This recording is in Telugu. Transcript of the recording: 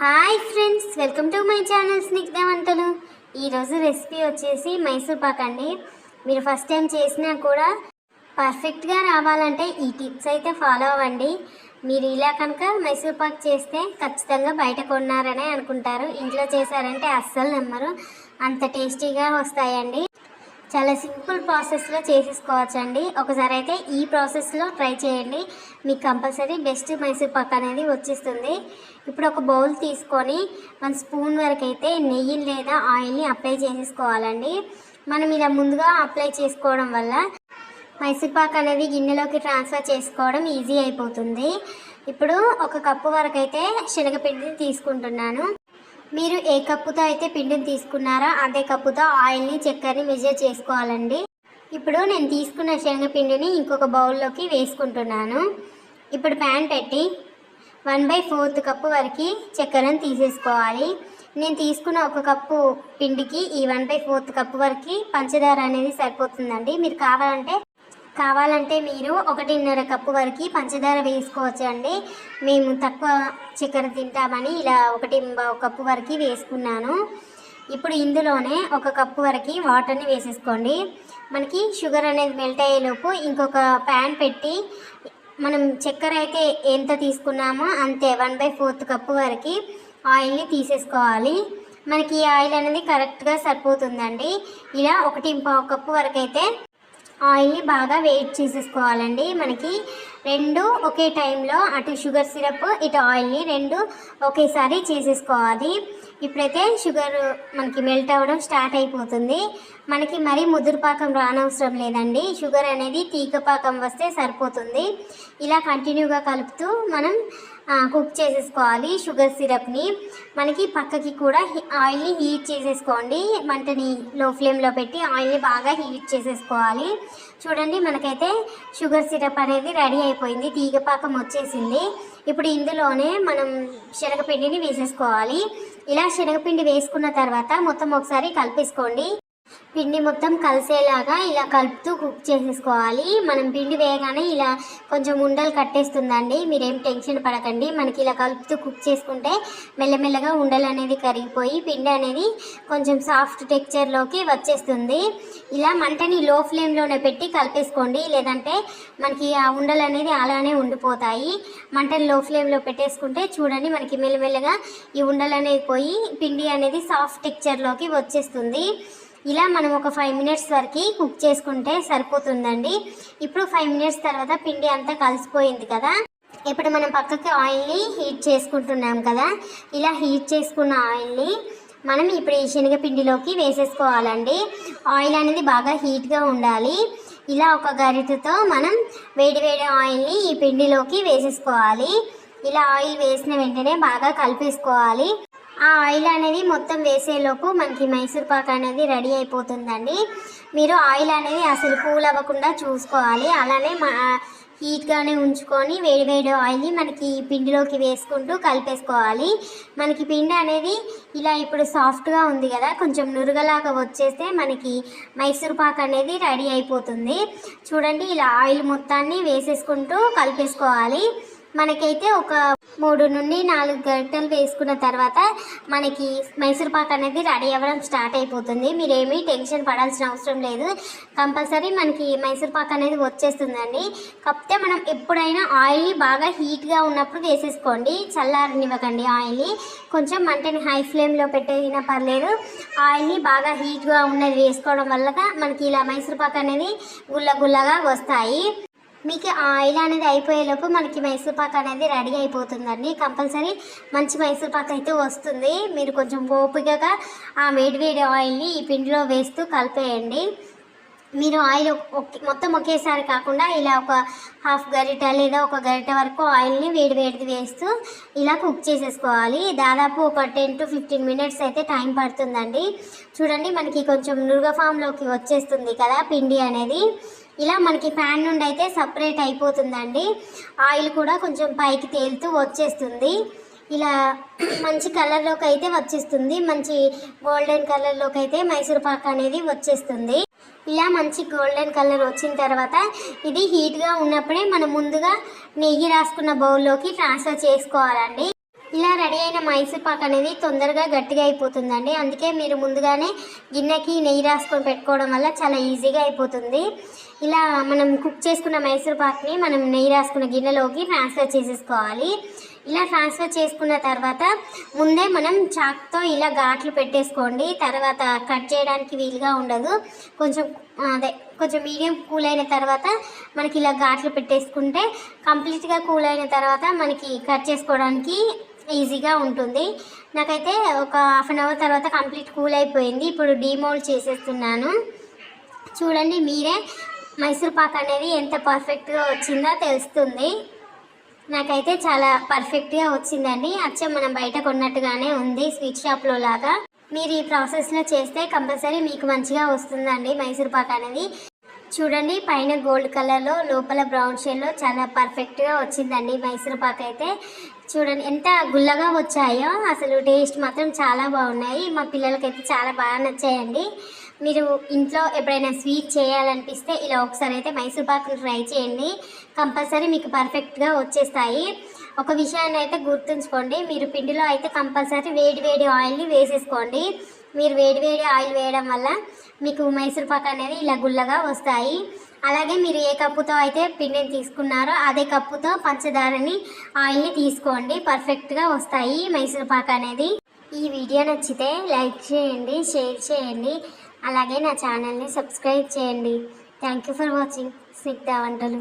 Hi friends welcome to my channel Snigdha వంటలు ఈరోజు రెసిపీ వచ్చేసి మైసూర్ పాక్ అండి. మీరు ఫస్ట్ టైం చేసినా కూడా పర్ఫెక్ట్గా రావాలంటే ఈ టిప్స్ అయితే ఫాలో అవ్వండి. మీరు ఇలా కనుక మైసూర్ పాక్ చేస్తే ఖచ్చితంగా బయట కొన్నారనే అనుకుంటారు. ఇంట్లో చేశారంటే అస్సలు నమ్మరు. అంత టేస్టీగా వస్తాయండి. చాలా సింపుల్ ప్రాసెస్లో చేసేసుకోవచ్చండి. ఒకసారి అయితే ఈ ప్రాసెస్లో ట్రై చేయండి. మీకు కంపల్సరీ బెస్ట్ మైసూర్ పాక్ అనేది వచ్చేస్తుంది. ఇప్పుడు ఒక బౌల్ తీసుకొని వన్ స్పూన్ వరకు అయితే నెయ్యి లేదా ఆయిల్ని అప్లై చేసేసుకోవాలండి. మనం ఇలా ముందుగా అప్లై చేసుకోవడం వల్ల మైసూర్ పాక్ అనేది గిన్నెలోకి ట్రాన్స్ఫర్ చేసుకోవడం ఈజీ అయిపోతుంది. ఇప్పుడు ఒక కప్పు వరకు అయితే శనగపిండిని తీసుకుంటున్నాను. మీరు ఏ కప్పుతో అయితే పిండిని తీసుకున్నారో అదే కప్పుతో ఆయిల్ని చక్కెరని మెజర్ చేసుకోవాలండి. ఇప్పుడు నేను తీసుకున్న శనగపిండిని ఇంకొక బౌల్లోకి వేసుకుంటున్నాను. ఇప్పుడు ప్యాన్ పెట్టి వన్ బై ఫోర్త్ కప్పు వరకు చక్కెరను తీసేసుకోవాలి. నేను తీసుకున్న ఒక కప్పు పిండికి ఈ వన్ బై ఫోర్త్ కప్పు వరకు పంచదార అనేది సరిపోతుందండి. మీరు కావాలంటే కావాలంటే మీరు ఒకటిన్నర కప్పు వరకు పంచదార వేసుకోవచ్చు అండి మేము తక్కువ చక్కెర తింటామని ఇలా ఒకటి కప్పు వరకు వేసుకున్నాను. ఇప్పుడు ఇందులోనే ఒక కప్పు వరకు వాటర్ని వేసేసుకోండి. మనకి షుగర్ అనేది మెల్ట్ అయ్యేలోపు ఇంకొక ప్యాన్ పెట్టి మనం చక్కెర అయితే ఎంత తీసుకున్నామో అంతే వన్ బై ఫోర్త్ కప్పు వరకు ఆయిల్ని తీసేసుకోవాలి. మనకి ఈ ఆయిల్ అనేది కరెక్ట్గా సరిపోతుందండి. ఇలా ఒకటి పావు కప్పు వరకు అయితే ఆయిల్ని బాగా వెయిట్ చేసేసుకోవాలండి. మనకి రెండు ఒకే టైంలో అటు షుగర్ సిరప్ ఇటు ఆయిల్ని రెండు ఒకేసారి చేసేసుకోవాలి. ఇప్పుడైతే షుగర్ మనకి మెల్ట్ అవ్వడం స్టార్ట్ అయిపోతుంది. మనకి మరీ ముదురు పాకం రానవసరం లేదండి. షుగర్ అనేది తీగ పాకం వస్తే సరిపోతుంది. ఇలా కంటిన్యూగా కలుపుతూ మనం కుక్ చేసేసుకోవాలి షుగర్ సిరప్ని. మనకి పక్కకి కూడా ఆయిల్ని హీట్ చేసేసుకోండి. మంటని లో ఫ్లేమ్లో పెట్టి ఆయిల్ని బాగా హీట్ చేసేసుకోవాలి. చూడండి మనకైతే షుగర్ సిరప్ అనేది రెడీ అయిపోయింది. తీగ పాకం వచ్చేసింది. ఇప్పుడు ఇందులోనే మనం శనగపిండిని వేసేసుకోవాలి. ఇలా శనగపిండి వేసుకున్న తర్వాత మొత్తం ఒకసారి కలిపేసుకోండి. పిండి మొత్తం కలిసేలాగా ఇలా కలుపుతూ కుక్ చేసేసుకోవాలి. మనం పిండి వేయగానే ఇలా కొంచెం ఉండలు కట్టేస్తుందండి. మీరేం టెన్షన్ పడకండి. మనకి ఇలా కలుపుతూ కుక్ చేసుకుంటే మెల్లమెల్లగా ఉండలు అనేది కరిగిపోయి పిండి అనేది కొంచెం సాఫ్ట్ టెక్చర్లోకి వచ్చేస్తుంది. ఇలా మంటని లో ఫ్లేమ్లోనే పెట్టి కలిపేసుకోండి. లేదంటే మనకి ఆ ఉండలు అనేది అలానే ఉండిపోతాయి. మంటని లో ఫ్లేమ్లో పెట్టేసుకుంటే చూడండి మనకి మెల్లమెల్లగా ఈ ఉండలు అనేది పోయి పిండి అనేది సాఫ్ట్ టెక్చర్లోకి వచ్చేస్తుంది. ఇలా మనం ఒక ఫైవ్ మినిట్స్ వరకు కుక్ చేసుకుంటే సరిపోతుందండి. ఇప్పుడు ఫైవ్ మినిట్స్ తర్వాత పిండి అంతా కలిసిపోయింది కదా. ఇప్పుడు మనం పక్కకి ఆయిల్ని హీట్ చేసుకుంటున్నాం కదా. ఇలా హీట్ చేసుకున్న ఆయిల్ని మనం ఇప్పుడు ఈ శనగపిండిలోకి వేసేసుకోవాలండి. ఆయిల్ అనేది బాగా హీట్గా ఉండాలి. ఇలా ఒక గరిటతో మనం వేడి వేడి ఆయిల్ని ఈ పిండిలోకి వేసేసుకోవాలి. ఇలా ఆయిల్ వేసిన వెంటనే బాగా కలిపేసుకోవాలి. ఆ ఆయిల్ అనేది మొత్తం వేసేలోపు మనకి మైసూర్ పాక్ అనేది రెడీ అయిపోతుందండి. మీరు ఆయిల్ అనేది అసలు కూల్ అవ్వకుండా చూసుకోవాలి. అలానే మా హీట్గానే ఉంచుకొని వేడి వేడి ఆయిల్ని మనకి పిండిలోకి వేసుకుంటూ కలిపేసుకోవాలి. మనకి పిండి అనేది ఇలా ఇప్పుడు సాఫ్ట్గా ఉంది కదా కొంచెం నురగలాగా వచ్చేస్తే మనకి మైసూర్ పాక్ అనేది రెడీ అయిపోతుంది. చూడండి ఇలా ఆయిల్ మొత్తాన్ని వేసేసుకుంటూ కలిపేసుకోవాలి. మనకైతే ఒక మూడు నుండి నాలుగు గంటలు వేసుకున్న తర్వాత మనకి మైసూర్ పాక్ అనేది రెడీ అవ్వడం స్టార్ట్ అయిపోతుంది. మీరేమీ టెన్షన్ పడాల్సిన అవసరం లేదు. కంపల్సరీ మనకి మైసూర్ పాక్ అనేది వచ్చేస్తుందండి. కాకపోతే మనం ఎప్పుడైనా ఆయిల్ని బాగా హీట్గా ఉన్నప్పుడు వేసేసుకోండి. చల్లారనివ్వకండి ఆయిల్ని కొంచెం మంటని హై ఫ్లేమ్లో పెట్టినా పర్లేదు. ఆయిల్ని బాగా హీట్గా ఉన్నది వేసుకోవడం వల్ల మనకి ఇలా మైసూర్ పాక్ అనేది గుల్ల గుల్లగా వస్తాయి. మీకు ఆయిల్ అనేది అయిపోయేలోపు మనకి మైసూర్ పాక్ అనేది రెడీ అయిపోతుందండి. కంపల్సరీ మంచి మైసూర్ పాక్ అయితే వస్తుంది. మీరు కొంచెం ఓపికగా ఆ వేడివేడి ఆయిల్ని ఈ పిండిలో వేస్తూ కలిపేయండి. మీరు ఆయిల్ మొత్తం ఒకేసారి కాకుండా ఇలా ఒక హాఫ్ గరిట లేదా ఒక గరిట వరకు ఆయిల్ని వేడి వేడిది వేస్తూ ఇలా కుక్ చేసేసుకోవాలి. దాదాపు ఒక టెన్ టు ఫిఫ్టీన్ మినిట్స్ అయితే టైం పడుతుందండి. చూడండి మనకి కొంచెం నురుగ ఫామ్లోకి వచ్చేస్తుంది కదా పిండి అనేది. ఇలా మనకి ప్యాన్ నుండి అయితే సపరేట్ అయిపోతుందండి. ఆయిల్ కూడా కొంచెం పైకి తేలుతూ వచ్చేస్తుంది. ఇలా మంచి కలర్లోకి అయితే వచ్చేస్తుంది. మంచి గోల్డెన్ కలర్లోకి అయితే మైసూర్ పాక్ అనేది వచ్చేస్తుంది. ఇలా మంచి గోల్డెన్ కలర్ వచ్చిన తర్వాత ఇది హీట్గా ఉన్నప్పుడే మనం ముందుగా నెయ్యి రాసుకున్న బౌల్లోకి ట్రాన్స్ఫర్ చేసుకోవాలండి. ఇలా రెడీ అయిన మైసూర్ పాక్ అనేది తొందరగా గట్టిగా అయిపోతుందండి. అందుకే మీరు ముందుగానే గిన్నెకి నెయ్యి రాసుకొని పెట్టుకోవడం వల్ల చాలా ఈజీగా అయిపోతుంది. ఇలా మనం కుక్ చేసుకున్న మైసూర్ పాక్ని మనం నెయ్యి రాసుకున్న గిన్నెలోకి ట్రాన్స్ఫర్ చేసేసుకోవాలి. ఇలా ట్రాన్స్ఫర్ చేసుకున్న తర్వాత ముందే మనం చాక్తో ఇలా ఘాట్లు పెట్టేసుకోండి. తర్వాత కట్ చేయడానికి వీలుగా ఉండదు. కొంచెం అదే కొంచెం మీడియం కూల్ అయిన తర్వాత మనకి ఇలా ఘాట్లు పెట్టేసుకుంటే కంప్లీట్గా కూల్ అయిన తర్వాత మనకి కట్ చేసుకోవడానికి ఈజీగా ఉంటుంది. నాకైతే ఒక హాఫ్ అన్ అవర్ తర్వాత కంప్లీట్ కూల్ అయిపోయింది. ఇప్పుడు డీమోల్డ్ చేసేస్తున్నాను. చూడండి మీరే మైసూర్ పాక్ అనేది ఎంత పర్ఫెక్ట్గా వచ్చిందో తెలుస్తుంది. నాకైతే చాలా పర్ఫెక్ట్గా వచ్చిందండి. అచ్చం మనం బయట కొన్నట్టుగానే ఉంది స్వీట్ షాప్లో లాగా. మీరు ఈ ప్రాసెస్లో చేస్తే కంపల్సరీ మీకు మంచిగా వస్తుందండి మైసూర్ పాక్ అనేది. చూడండి పైన గోల్డ్ కలర్లో లోపల బ్రౌన్ షేడ్లో చాలా పర్ఫెక్ట్గా వచ్చిందండి మైసూర్ పాక్ అయితే. చూడండి ఎంత గుల్లగా వచ్చాయో అసలు టేస్ట్ మాత్రం చాలా బాగున్నాయి. మా పిల్లలకైతే చాలా బాగా నచ్చాయండి. మీరు ఇంట్లో ఎప్పుడైనా స్వీట్ చేయాలనిపిస్తే ఇలా ఒకసారి అయితే మైసూర్ పాక్ ట్రై చేయండి. కంపల్సరీ మీకు పర్ఫెక్ట్గా వచ్చేస్తాయి. ఒక విషయాన్ని అయితే గుర్తుంచుకోండి మీరు పిండిలో అయితే కంపల్సరీ వేడి వేడి ఆయిల్ని వేసేసుకోండి. మీరు వేడి వేడి ఆయిల్ వేయడం వల్ల మీకు మైసూర్ పాక్ అనేది ఇలా గుల్లగా వస్తాయి. అలాగే మీరు ఏ కప్పుతో అయితే పిండిని తీసుకున్నారో అదే కప్పుతో పంచదారని ఆయిల్ని తీసుకోండి. పర్ఫెక్ట్గా వస్తాయి మైసూర్ పాక్ అనేది. ఈ వీడియో నచ్చితే లైక్ చేయండి షేర్ చేయండి. అలాగే నా ఛానల్ని సబ్స్క్రైబ్ చేయండి. Thank you for watching. Snigdha వంటలు.